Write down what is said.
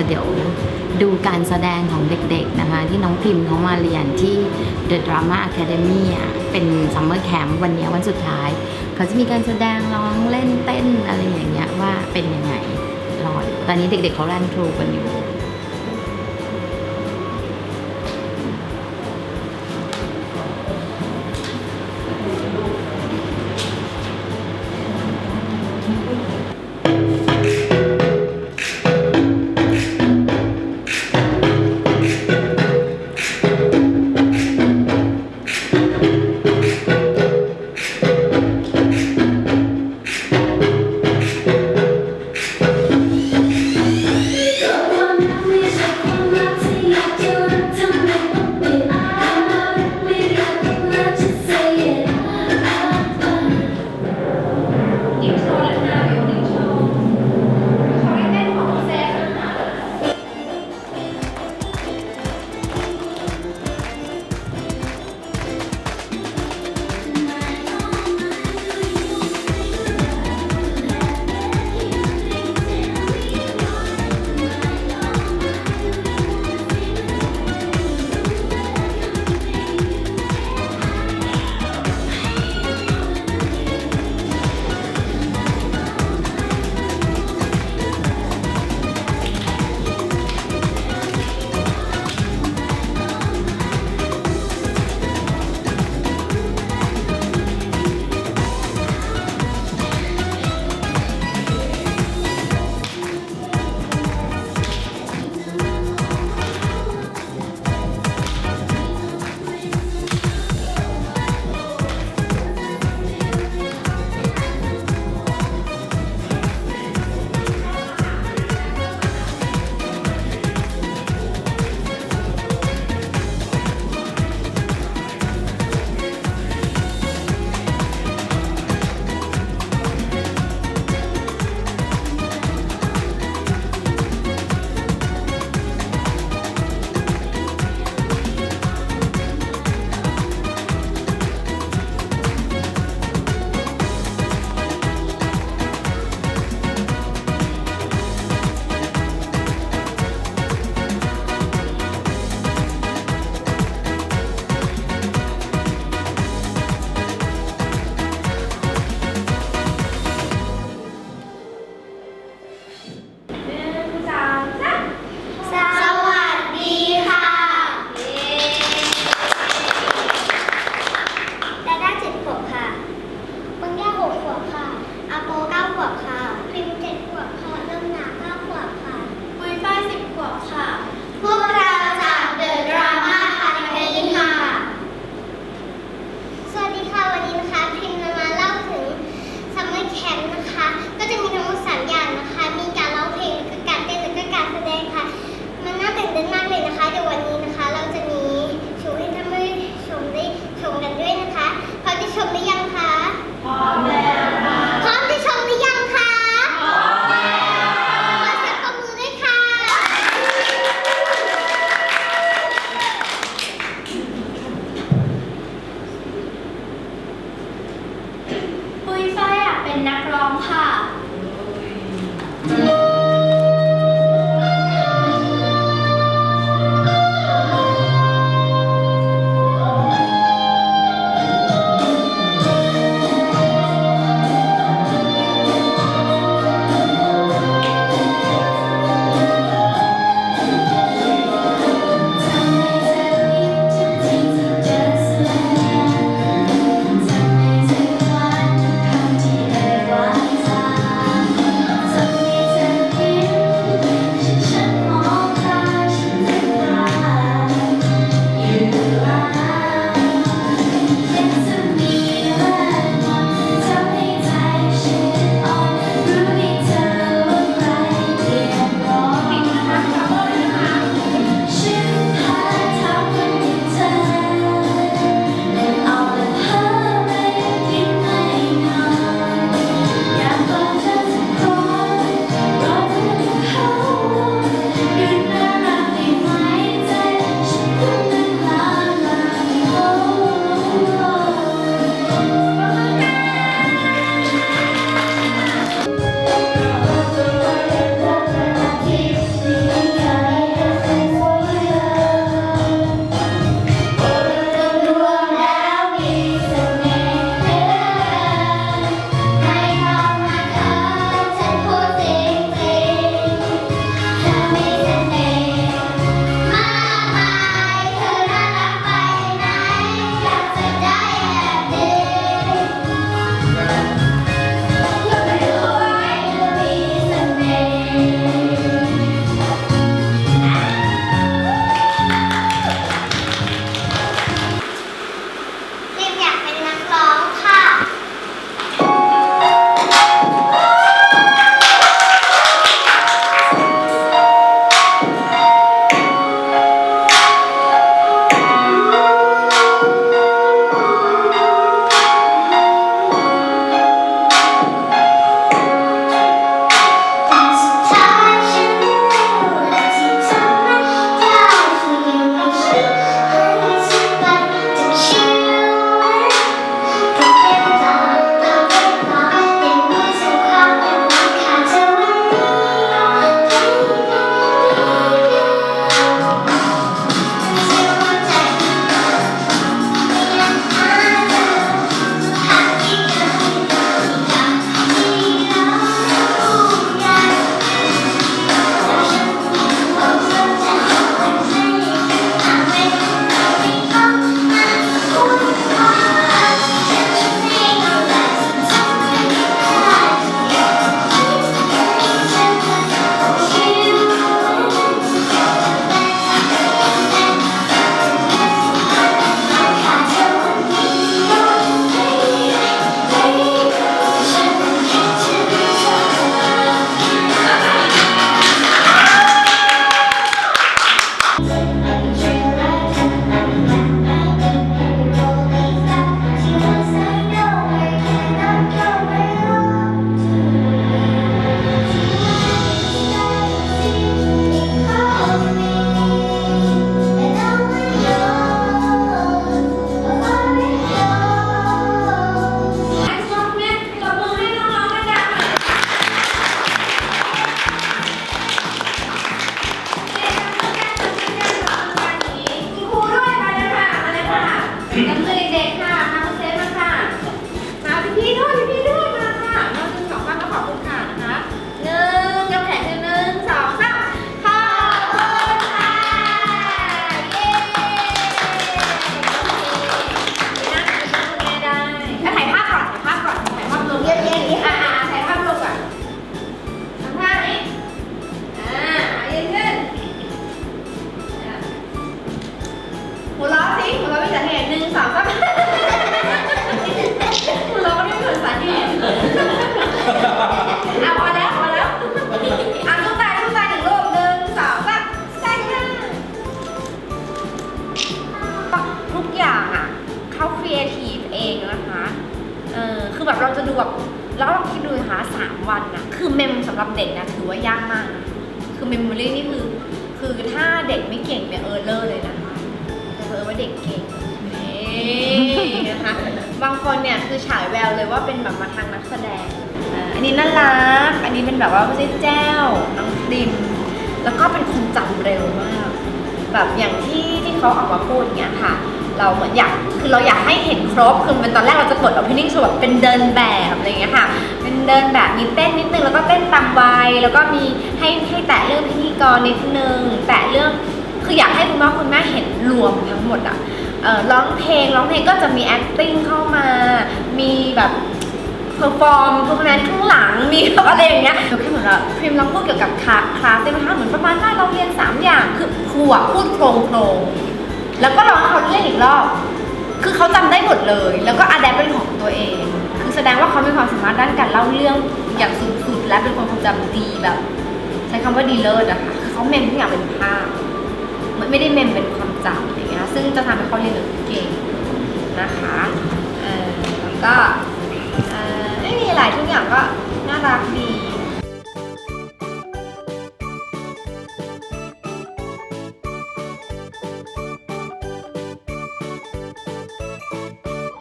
ะเดี๋ยวดูการแสดงของเด็กๆนะคะ ที่น้องพิมพ์เขามาเรียนที่ The Drama Academy อะเป็นซัมเมอร์แคมป์วันนี้วันสุดท้าย เขาจะมีการแสดงร้องเล่นเต้นอะไรอย่างเงี้ยว่าเป็นยังไงรอตอนนี้เด็กๆเขารันทรูกันอยู่ เป็นนักร้องค่ะ ทุกอย่างอะเขาครีเอทีฟเองนะคะ เออคือแบบเราจะดูแบบแล้วลองคิดดูนะคะสามวันนะคือเมมสำหรับเด็กนะถือว่ายากมาก คือเมมโมรี่นี่คือ คือถ้าเด็กไม่เก่งเนี่ยเออเลอร์เลยนะคะจะเออว่าเด็กเก่งนี่นะคะบางคนเนี่ยคือฉายแววเลยว่าเป็นแบบมาทางนักแสดง อันนี้น่ารัก อันนี้เป็นแบบว่าไม่ใแจ้วน้องดิม แล้วก็เป็นคนจำเร็วมาก แบบอย่างที่ เขาออกมาพูดอย่างเงี้ยค่ะ เราเหมือนอยากคือเราอยากให้เห็นครบคือมันตอนแรกเราจะเปิด opening show แบบเป็นเดินแบบอะไรเงี้ยค่ะ เป็นเดินแบบมีเต้นนิดนึงแล้วก็เต้นตามวัยแล้วก็มีให้ให้แตะเรื่องพิธีกรนิดนึงแตะเรื่องคืออยากให้คุณพ่อคุณแม่เห็นรวมทั้งหมดอะร้องเพลงร้องเพลงก็จะมี acting เข้ามา มีแบบเพอร์ฟอร์มพอร์ฟอร์แมนข้างหลังมีอะไรอย่างเงี้ยเดี๋ยวแค่เหมือนว่าพริมลองพูดเกี่ยวกับคลาสคลาสได้ไหมคะเหมือนประมาณว่าเราเรียน 3 อย่างคือครูอะพูดโครงโครง แล้วก็ลองให้เขาเล่นอีกรอบ คือเขาจำได้หมดเลย แล้วก็อัดแอปเป็นของตัวเอง คือแสดงว่าเขามีความสามารถด้านการเล่าเรื่องอย่างสุดๆ และเป็นคนความจำดีแบบ ใช้คำว่าดีเลิศอะค่ะคือเขาเมมทุกอย่างเป็นภาพไม่ได้เมมเป็นความจำอย่างเงี้ย ซึ่งจะทำให้เขาเรียนหนังสือเก่งนะคะเออแล้วก็เออไม่มีอะไรทุกอย่างก็น่ารักดี